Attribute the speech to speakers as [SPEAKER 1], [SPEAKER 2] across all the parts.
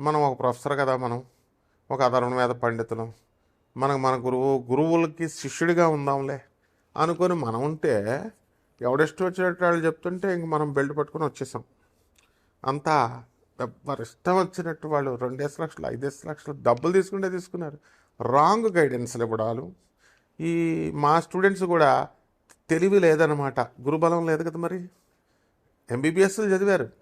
[SPEAKER 1] మనం ఒక ప్రొఫెసర్ కదా మనం ఒక అధర్వణ మీద పండితులం మనకు మన గురువు గురువులకి శిష్యుడిగా ఉందాంలే అనుకొని మనం ఉంటే ఎవడిష్టం వచ్చినట్టు వాళ్ళు చెప్తుంటే ఇంక మనం బెల్ట్ పట్టుకొని వచ్చేసాం. అంతా వారు ఇష్టం వచ్చినట్టు వాళ్ళు రెండేసి లక్షలు ఐదేసి లక్షలు డబ్బులు తీసుకుంటే తీసుకున్నారు. రాంగ్ గైడెన్స్లు ఇవ్వడాలు. ఈ మా స్టూడెంట్స్ కూడా తెలివి లేదనమాట గురుబలం లేదు కదా మరి. ఎంబీబీఎస్లు చదివారు.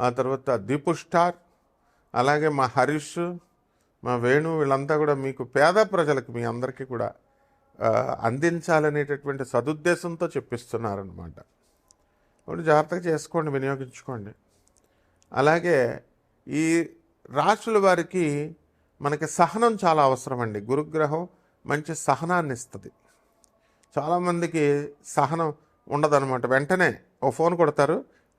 [SPEAKER 1] ఆ తర్వాత దీపు స్టార్ అలాగే మా హరీష్ మా వేణు వీళ్ళంతా కూడా మీకు పేద ప్రజలకు మీ అందరికీ కూడా అందించాలనేటటువంటి సదుద్దేశంతో చెప్పిస్తున్నారనమాట కాబట్టి జాగ్రత్తగా చేసుకోండి వినియోగించుకోండి. అలాగే ఈ రాశుల వారికి మనకి సహనం చాలా అవసరం అండి గురుగ్రహం మంచి సహనాన్ని ఇస్తుంది. చాలామందికి సహనం ఉండదన్నమాట. వెంటనే ఓ ఫోన్ కొడతారు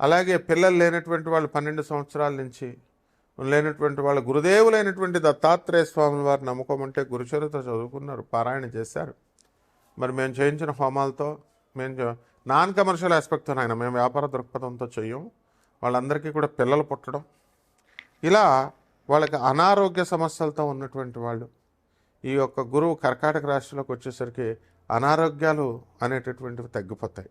[SPEAKER 1] అలాగే పిల్లలు లేనటువంటి వాళ్ళు పన్నెండు సంవత్సరాల నుంచి లేనటువంటి వాళ్ళ గురుదేవులైనటువంటి దత్తాత్రేయ స్వామి వారు నమ్ముకోమంటే గురుచరిత చదువుకున్నారు పారాయణ చేశారు. మరి మేము చేయించిన హోమాలతో మేము నాన్ కమర్షియల్ ఆస్పెక్ట్తో ఆయన మేము వ్యాపార దృక్పథంతో చెయ్యం. వాళ్ళందరికీ కూడా పిల్లలు పుట్టడం. ఇలా వాళ్ళకి అనారోగ్య సమస్యలతో ఉన్నటువంటి వాళ్ళు ఈ యొక్క గురువు కర్కాటక రాష్ట్రంలోకి వచ్చేసరికి అనారోగ్యాలు అనేటటువంటివి తగ్గిపోతాయి.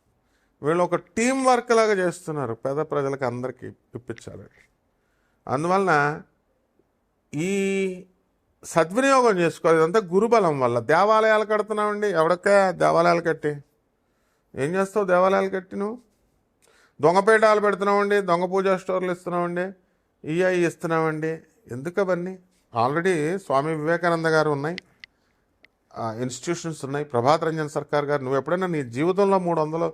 [SPEAKER 1] వీళ్ళు ఒక టీం వర్క్ లాగా చేస్తున్నారు పేద ప్రజలకు అందరికీ ఇప్పించాలని అందువలన ఈ సద్వినియోగం చేసుకోవాలి. ఇదంతా గురుబలం వల్ల. దేవాలయాలు కడుతున్నామండి. ఎవడక్క దేవాలయాలు కట్టి? ఏం చేస్తావు దేవాలయాలు కట్టి నువ్వు? దొంగపేటాలు పెడుతున్నామండి. దొంగ పూజా స్టోర్లు ఇస్తున్నామండి. ఈఐ ఇస్తున్నామండి. ఎందుకు అవన్నీ? ఆల్రెడీ స్వామి వివేకానంద గారు ఉన్నాయి. ఇన్స్టిట్యూషన్స్ ఉన్నాయి. ప్రభాత్ రంజన్ సర్కార్ గారు. నువ్వు ఎప్పుడైనా నీ జీవితంలో మూడు వందలు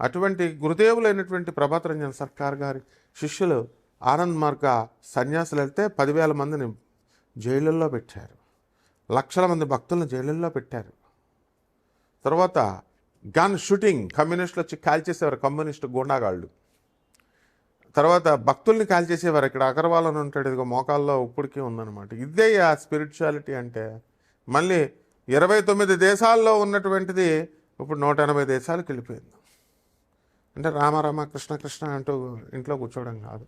[SPEAKER 1] అటువంటి గురుదేవులైనటువంటి ప్రభాతరంజన్ సర్కార్ గారి శిష్యులు ఆనంద్ మార్గ సన్యాసులు వెళ్తే పదివేల మందిని జైళ్ళల్లో పెట్టారు. లక్షల మంది భక్తులను జైళ్ళల్లో పెట్టారు. తర్వాత గన్ షూటింగ్ కమ్యూనిస్టులు వచ్చి కాల్చేసేవారు కమ్యూనిస్ట్ గూండాగాళ్ళు. తర్వాత భక్తుల్ని కాల్చేసేవారు ఇక్కడ అగర్వాల్ అని ఉంటాడు ఇదిగో మోకాల్లో ఇప్పటికీ ఉందన్నమాట. ఇదే ఆ స్పిరిచువాలిటీ అంటే మళ్ళీ ఇరవై తొమ్మిది దేశాల్లో ఉన్నటువంటిది ఇప్పుడు నూట ఎనభై దేశాలకు వెళ్ళిపోయింది. అంటే రామ రామ కృష్ణ కృష్ణ అంటూ ఇంట్లో కూర్చోవడం కాదు.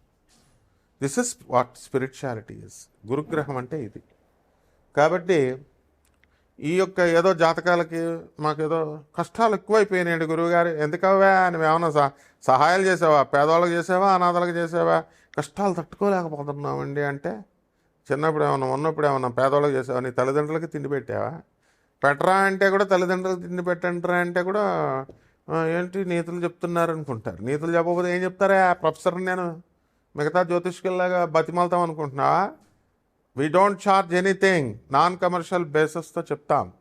[SPEAKER 1] This is what spirituality is గురుగ్రహం అంటే ఇది. కాబట్టి ఈ యొక్క ఏదో జాతకాలకి మాకేదో కష్టాలు ఎక్కువైపోయినాయండి గురువుగారు. ఎందుకవ్వా? నువ్వు ఏమైనా సహ సహాయాలు చేసావా? పేదవాళ్ళకి చేసావా? అనాథాలకు చేసావా? కష్టాలు తట్టుకోలేకపోతున్నామండి అంటే చిన్నప్పుడు ఏమన్నా ఉన్నప్పుడు ఏమన్నా పేదవాళ్ళకి చేసావా? నీ తల్లిదండ్రులకి తిండి పెట్టావా? పెట్టరా అంటే కూడా తల్లిదండ్రులకు తిండి పెట్టంటారా అంటే కూడా ఏంటి నీతులు చెప్తున్నారు అనుకుంటారు నీతులు చెప్పకపోతే ఏం చెప్తారా? ప్రొఫెసర్ నేను మిగతా జ్యోతిష్కుల్లాగా బతిమాలతాం అనుకుంటున్నావా we don't charge anything non commercial బేసెస్తో చెప్తాం.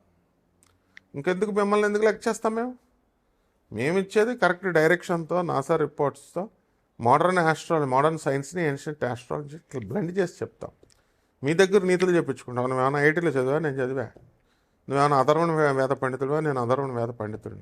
[SPEAKER 1] ఇంకెందుకు మిమ్మల్ని ఎందుకు లెక్క చేస్తాం మేము? మేము ఇచ్చేది కరెక్ట్ డైరెక్షన్తో నాసా రిపోర్ట్స్తో మోడర్న్ ఆస్ట్రాలజీ మోడర్న్ సైన్స్ని ఏన్షియంట్ ఆస్ట్రాలజీ ఇట్లా బ్లెండ్ చేసి చెప్తాం. మీ దగ్గర నీతులు చెప్పించుకుంటాం. నువ్వేమైనా ఐటీలో చదివా? నేను చదివా. నువ్వేమైనా అధర్వణ వేద పండితుడివా నేను అధర్వణ వేద పండితుడిని.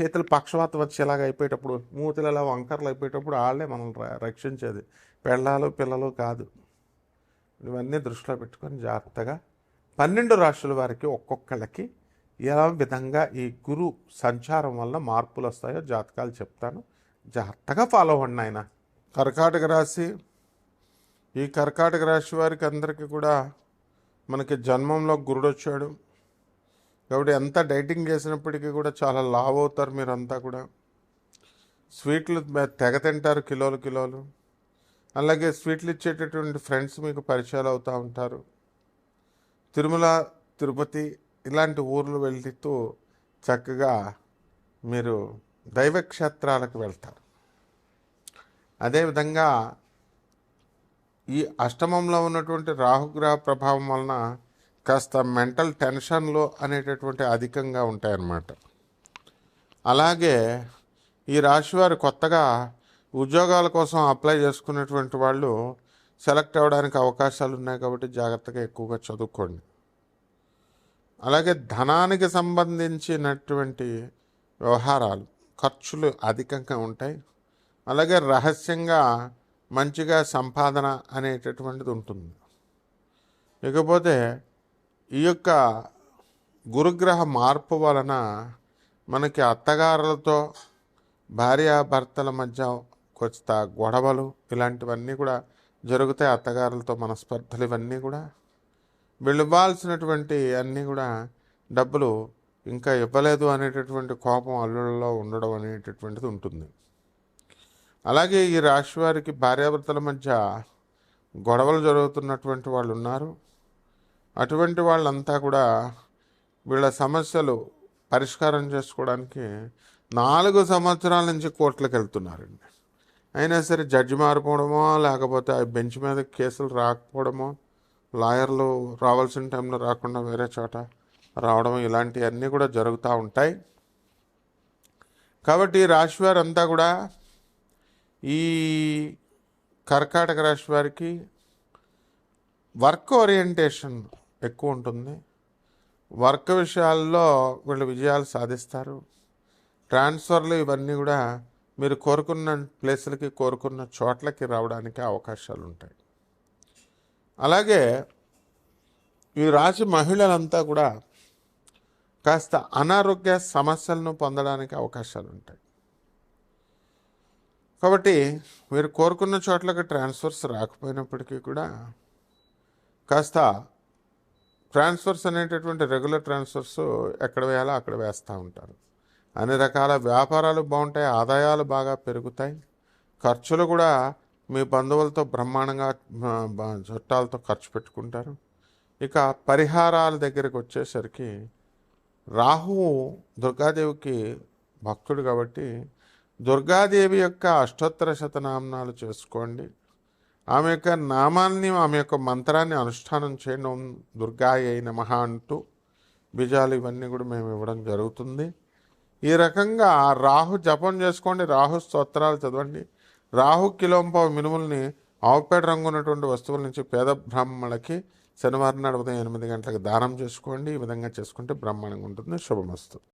[SPEAKER 1] చేతులు పక్షవాతం వచ్చేలాగా అయిపోయేటప్పుడు మూతులలో వంకరలు అయిపోయేటప్పుడు వాళ్ళే మనల్ని ర- రక్షించేది. పెళ్ళాలు పిల్లలు కాదు. ఇవన్నీ దృష్టిలో పెట్టుకొని జాగ్రత్తగా పన్నెండు రాష్ట్రాల వారికి ఒక్కొక్కళ్ళకి ఎలా విధంగా ఈ గురు సంచారం వల్ల మార్పులు వస్తాయో జాతకాలు చెప్తాను. జాగ్రత్తగా ఫాలో అవ్వండి ఆయన కర్కాటక రాశి. ఈ కర్కాటక రాశి వారికి అందరికీ కూడా మనకి జన్మంలో గురుడు వచ్చాడు కాబట్టి ఎంత డైటింగ్ చేసినప్పటికీ కూడా చాలా లావ్ అవుతారు మీరంతా కూడా. స్వీట్లు తెగ తింటారు కిలోలు కిలోలు. అలాగే స్వీట్లు ఇచ్చేటటువంటి ఫ్రెండ్స్ మీకు పరిచయాలు అవుతూ ఉంటారు. తిరుమల తిరుపతి ఇలాంటి ఊర్లు వెళ్తూ చక్కగా మీరు దైవక్షేత్రాలకు వెళ్తారు. అదేవిధంగా ఈ అష్టమంలో ఉన్నటువంటి రాహుగ్రహ ప్రభావం వలన కాస్త మెంటల్ టెన్షన్లు అనేటటువంటి అధికంగా ఉంటాయన్నమాట. అలాగే ఈ రాశివారు కొత్తగా ఉద్యోగాల కోసం అప్లై చేసుకునేటువంటి వాళ్ళు సెలెక్ట్ అవ్వడానికి అవకాశాలు ఉన్నాయి కాబట్టి జాగ్రత్తగా ఎక్కువగా చదువుకోండి. అలాగే ధనానికి సంబంధించినటువంటి వ్యవహారాలు ఖర్చులు అధికంగా ఉంటాయి. అలాగే రహస్యంగా మంచిగా సంపాదన అనేటటువంటిది ఉంటుంది. ఇకపోతే ఈ యొక్క గురుగ్రహ మార్పు వలన మనకి అత్తగారులతో భార్యాభర్తల మధ్య కొంత గొడవలు ఇలాంటివన్నీ కూడా జరుగుతాయి. అత్తగారులతో మనస్పర్ధలు ఇవన్నీ కూడా వీళ్ళు ఇవ్వాల్సినటువంటి అన్నీ కూడా డబ్బులు ఇంకా ఇవ్వలేదు అనేటటువంటి కోపం అల్లుళ్ళలో ఉండడం అనేటటువంటిది ఉంటుంది. అలాగే ఈ రాశి వారికి భార్యాభర్తల మధ్య గొడవలు జరుగుతున్నటువంటి వాళ్ళు ఉన్నారు. అటువంటి వాళ్ళంతా కూడా వీళ్ళ సమస్యలు పరిష్కారం చేసుకోవడానికి నాలుగు సంవత్సరాల నుంచి కోర్టులకు వెళ్తున్నారండి. అయినా సరే జడ్జి మారిపోవడమో లేకపోతే ఆ బెంచ్ మీద కేసులు రాకపోవడమో లాయర్లు రావాల్సిన టైంలో రాకుండా వేరే చోట రావడం ఇలాంటివన్నీ కూడా జరుగుతూ ఉంటాయి. కాబట్టి రాశి వారంతా కూడా ఈ కర్కాటక రాశి వారికి వర్క్ ఓరియంటేషన్ ఎక్కువ ఉంటుంది వర్క్ విషయాల్లో వీళ్ళు విజయాలు సాధిస్తారు. ట్రాన్స్ఫర్లు ఇవన్నీ కూడా మీరు కోరుకున్న ప్లేసులకి కోరుకున్న చోట్లకి రావడానికి అవకాశాలు ఉంటాయి అలాగే ఈ రాశి మహిళలంతా కూడా కాస్త అనారోగ్య సమస్యలను పొందడానికి అవకాశాలు ఉంటాయి కాబట్టి మీరు కోరుకున్న చోట్లకి ట్రాన్స్ఫర్స్ రాకపోయినప్పటికీ కూడా కాస్త ట్రాన్స్ఫర్స్ అనేటటువంటి రెగ్యులర్ ట్రాన్స్ఫర్స్ ఎక్కడ వేయాలో అక్కడ వేస్తూ ఉంటారు. అన్ని రకాల వ్యాపారాలు బాగుంటాయి ఆదాయాలు బాగా పెరుగుతాయి. ఖర్చులు కూడా మీ బంధువులతో బ్రహ్మాండంగా చుట్టాలతో ఖర్చు పెట్టుకుంటారు. ఇక పరిహారాల దగ్గరికి వచ్చేసరికి రాహువు దుర్గాదేవికి భక్తుడు కాబట్టి దుర్గాదేవి యొక్క అష్టోత్తర శతనామనాలు చేసుకోండి. ఆమె యొక్క నామాన్ని ఆమె యొక్క మంత్రాన్ని అనుష్ఠానం చేయడం దుర్గాయ నమః అంటూ బీజాలు ఇవన్నీ కూడా మేము ఇవ్వడం జరుగుతుంది. ఈ రకంగా రాహు జపం చేసుకోండి రాహు స్తోత్రాలు చదవండి. రాహు కిలోంపావు మినుముల్ని ఆవుపేట రంగు ఉన్నటువంటి వస్తువుల నుంచి పేద బ్రాహ్మణులకి శనివారం నాడు ఉదయం ఎనిమిది గంటలకు దానం చేసుకోండి. ఈ విధంగా చేసుకుంటే బ్రహ్మాండంగా ఉంటుంది. శుభమస్తు.